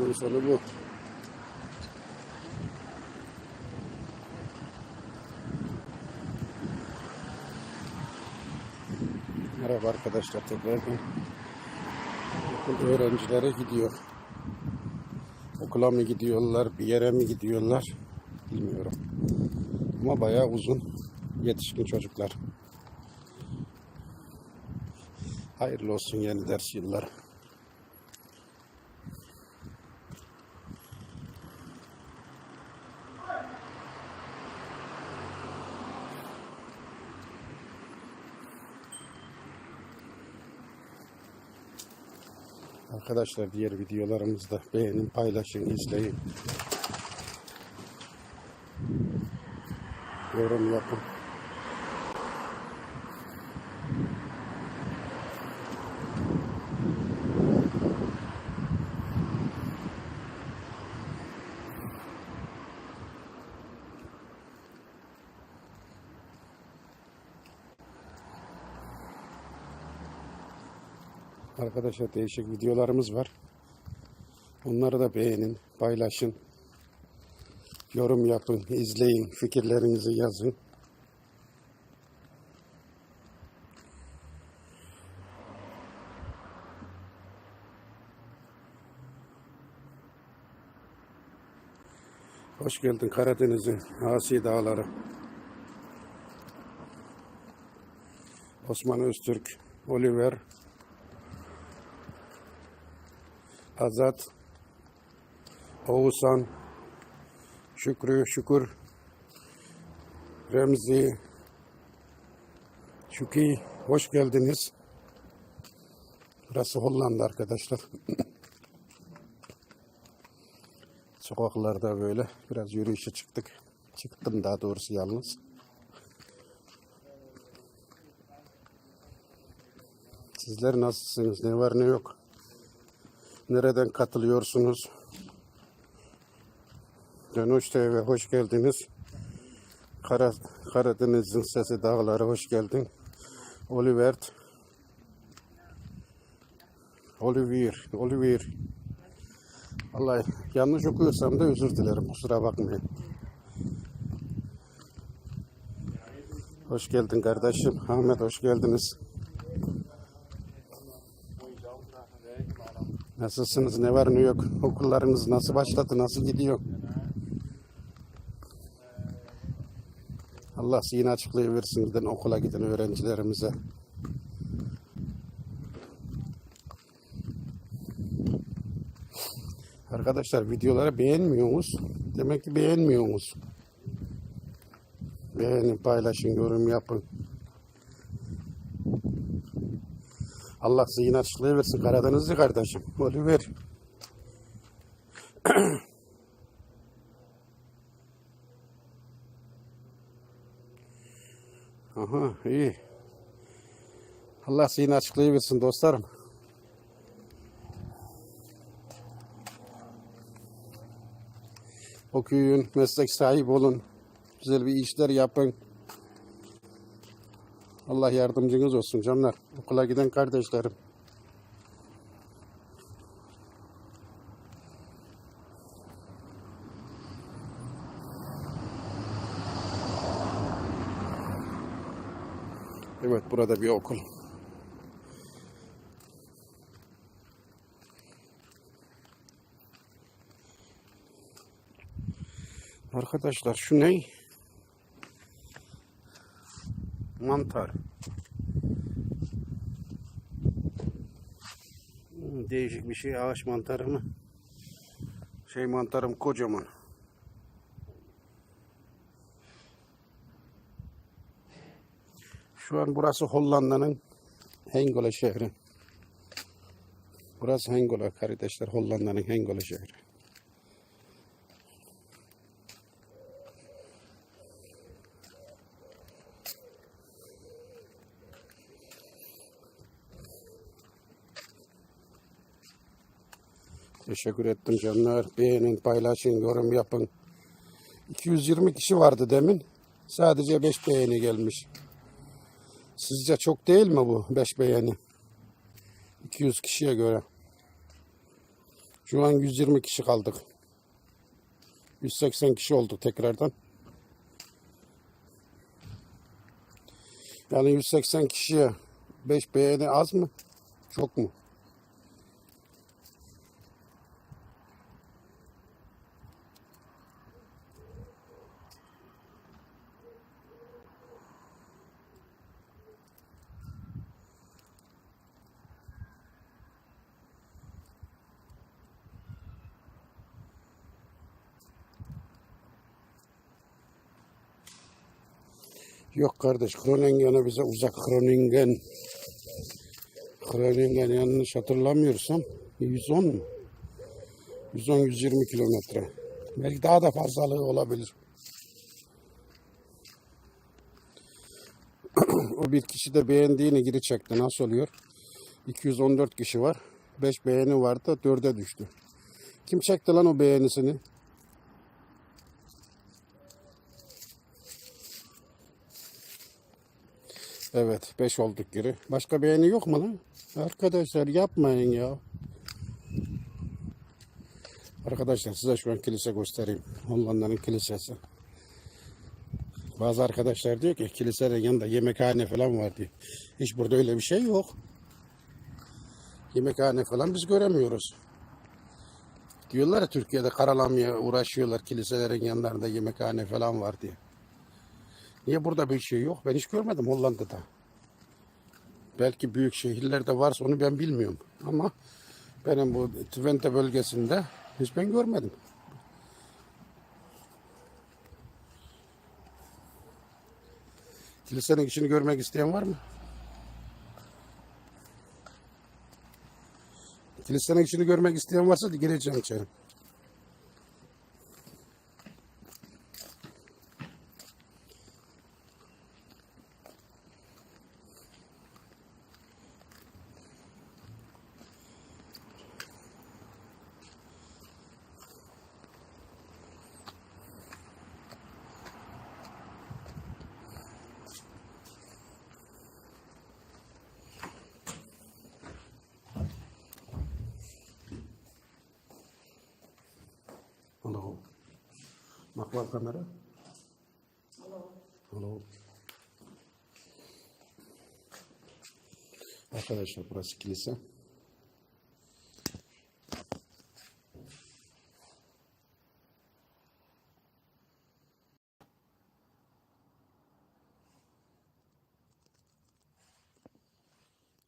Bunun sonu bu. Merhaba arkadaşlar tekrardan. Okul öğrencilere gidiyor. Okula mı gidiyorlar, bir yere mi gidiyorlar bilmiyorum. Ama bayağı uzun yetişkin çocuklar. Hayırlı olsun yeni ders yılları. Arkadaşlar diğer videolarımızda beğenin, paylaşın, izleyin. Yorum yapın. Arkadaşlar değişik videolarımız var. Onları da beğenin, paylaşın. Yorum yapın, izleyin, fikirlerinizi yazın. Hoş geldin Karadeniz'in asi dağları. Osman Öztürk, Oliver, Azat, Oğuzhan, Şükrü, Şükür, Remzi, Şüki, hoş geldiniz. Burası Hollanda arkadaşlar. Sokaklarda böyle biraz yürüyüşe çıktık. Çıktım daha doğrusu yalnız. Sizler nasılsınız? Ne var ne yok? Nereden katılıyorsunuz? Dönüş TV hoş geldiniz. Kara, Karadeniz'in sesi dağları hoş geldin. Oliver. Olivier. Olivier. Vallahi yanlış okuyorsam da özür dilerim. Kusura bakmayın. Hoş geldin kardeşim. Ahmet hoş geldiniz. Nasılsınız? Ne var ne yok? Okullarınız nasıl başladı? Nasıl gidiyor? Allah zihin açıklığı versin giden okula giden öğrencilerimize. Arkadaşlar videoları beğenmiyorsunuz. Demek ki beğenmiyorsunuz. Beğenin, paylaşın, yorum yapın. Allah zihin açıklığı versin Karadenizli kardeşim. Oliver. Aha iyi. Allah zihin açıklığı versin dostlarım. Okuyun, meslek sahibi olun. Güzel bir işler yapın. Allah yardımcınız olsun canlar. Okula giden kardeşlerim. Evet burada bir okul. Arkadaşlar şu ne? Mantar. Hmm, Değişik bir şey ağaç mantarı mı? Şey mantarım kocaman. Şu an burası Hollanda'nın Hengole şehri. Burası Hengole kardeşler. Hollanda'nın Hengole şehri. Teşekkür ettim canlar. Beğenin, paylaşın, yorum yapın. 220 kişi vardı demin. Sadece 5 beğeni gelmiş. Sizce çok değil mi bu 5 beğeni? 200 kişiye göre. Şu an 120 kişi kaldık. 180 kişi olduk tekrardan. Yani 180 kişiye 5 beğeni az mı? Çok mu? Yok kardeş Groningen'e bize uzak Groningen. Groningen yanlış hatırlamıyorsam 110 mu? 110-120 kilometre. Belki daha da fazlalığı olabilir. o bir kişi de beğendiğini geri çekti. Nasıl oluyor? 214 kişi var. 5 beğeni vardı 4'e düştü. Kim çekti lan o beğenisini? Evet 5 olduk geri. Başka beğeni yok mu lan? Arkadaşlar yapmayın ya. Arkadaşlar size şu an kilise göstereyim. Hollanda'nın kilisesi. Bazı arkadaşlar diyor ki kilisenin yanında yemekhane falan var diyor. Hiç burada öyle bir şey yok. Yemekhane falan biz göremiyoruz. Diyorlar ya Türkiye'de karalamaya uğraşıyorlar kiliselerin yanlarında yemekhane falan var diye. Niye burada bir şey yok? Ben hiç görmedim Hollanda'da. Belki büyük şehirlerde varsa onu ben bilmiyorum. Ama benim bu Twente bölgesinde hiç ben görmedim. Kilisenin içini görmek isteyen var mı? Kilisenin içini görmek isteyen varsa gireceğim içeri. Hallo. Mag wel camera? Hallo. Hallo. Arkadaşlar burası kilise.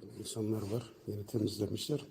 Şöyle insanlar var. Yeni temizlemişler.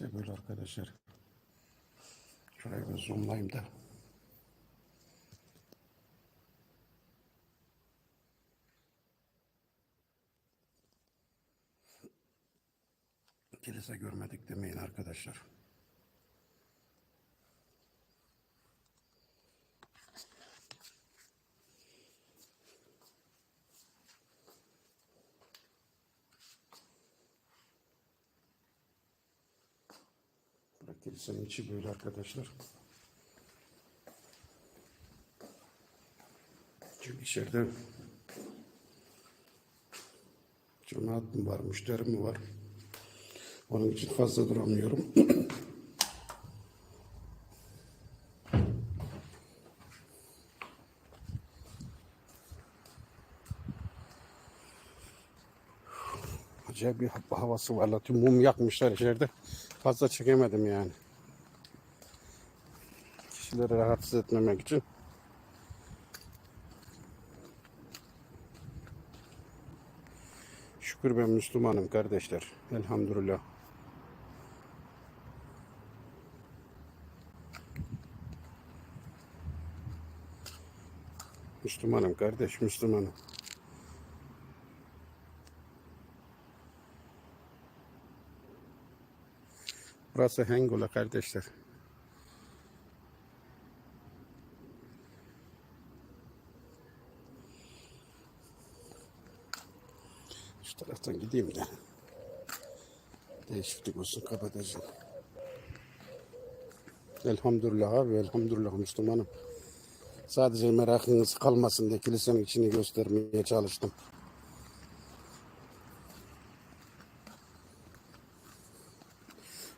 İşte böyle arkadaşlar. Şurayı bir zoomlayayım da. Kilise görmedik demeyin arkadaşlar. Kilisenin içi böyle arkadaşlar. Çünkü içeride cemaat mı var, müşteri mi var? Onun için fazla duramıyorum. Acayip bir ha- havası var. Tüm mum yakmışlar içeride. Fazla çekemedim yani. Kişileri rahatsız etmemek için. Şükür ben Müslümanım kardeşler. Elhamdülillah. Müslümanım kardeş, Müslümanım. Burası Hengola kardeşler. Şu taraftan gideyim de. Değişiklik olsun kapatacağım. Elhamdülillah abi elhamdülillah Müslümanım. Sadece merakınız kalmasın diye kilisenin içini göstermeye çalıştım.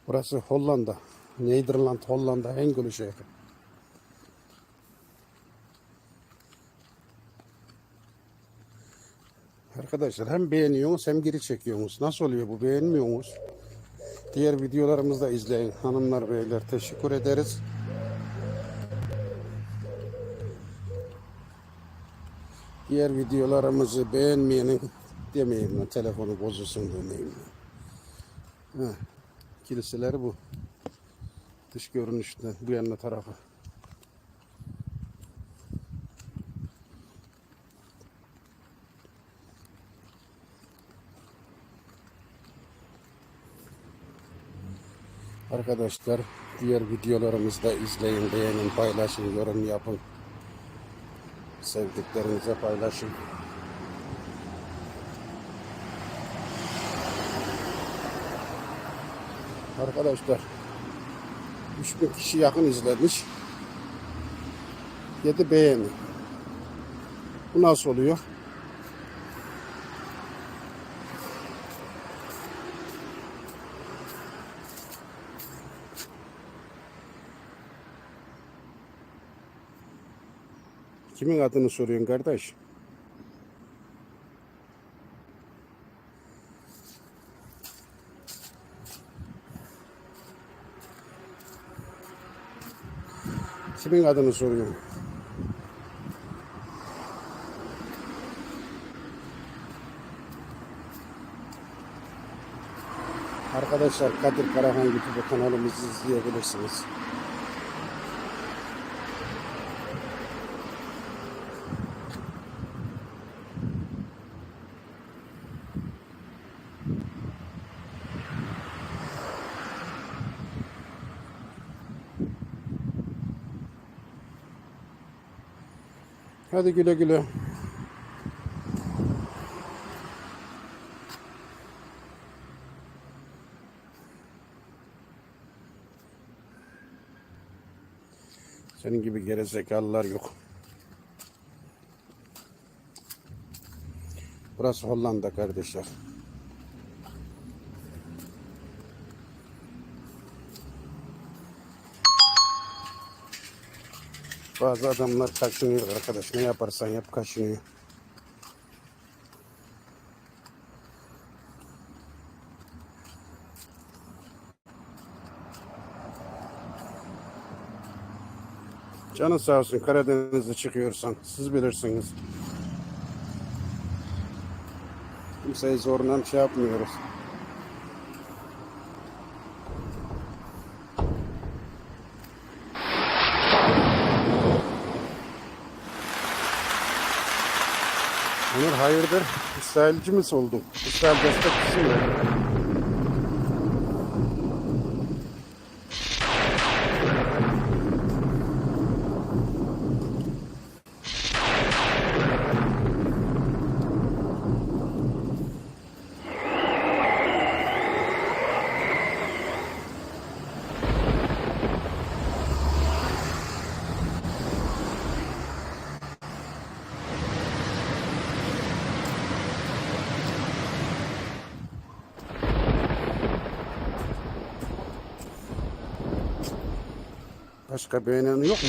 Burası Hollanda. Nederland, Hollanda Engülü şehri. Arkadaşlar hem beğeniyorsunuz hem geri çekiyorsunuz. Nasıl oluyor bu beğenmiyorsunuz? Diğer videolarımızı da izleyin hanımlar beyler. Teşekkür ederiz. Diğer videolarımızı beğenmeyenin demeyeyim ben telefonu bozulsun demeyeyim. Ha, kiliseleri bu. Dış görünüşte bu yanına tarafı. Arkadaşlar diğer videolarımızı da izleyin, beğenin, paylaşın, yorum yapın. Sevdiklerinize paylaşın. Arkadaşlar 3000 kişi yakın izlemiş. 7 beğeni. Bu nasıl oluyor? Kimin adını soruyorsun kardeş? Kimin adını soruyorsun? Arkadaşlar Kadir Karahan YouTube kanalımızı izleyebilirsiniz. Hadi güle güle. Senin gibi gerizekalılar yok. Burası Hollanda kardeşler. Bazı adamlar kaşınıyor arkadaş. Ne yaparsan yap kaşınıyor. Canın sağ olsun Karadeniz'e çıkıyorsan siz bilirsiniz. Kimseyi zorla şey yapmıyoruz. Onur hayırdır? İsrailci mi oldun? İsrail destekçisi mi? Başka beğenen yok mu?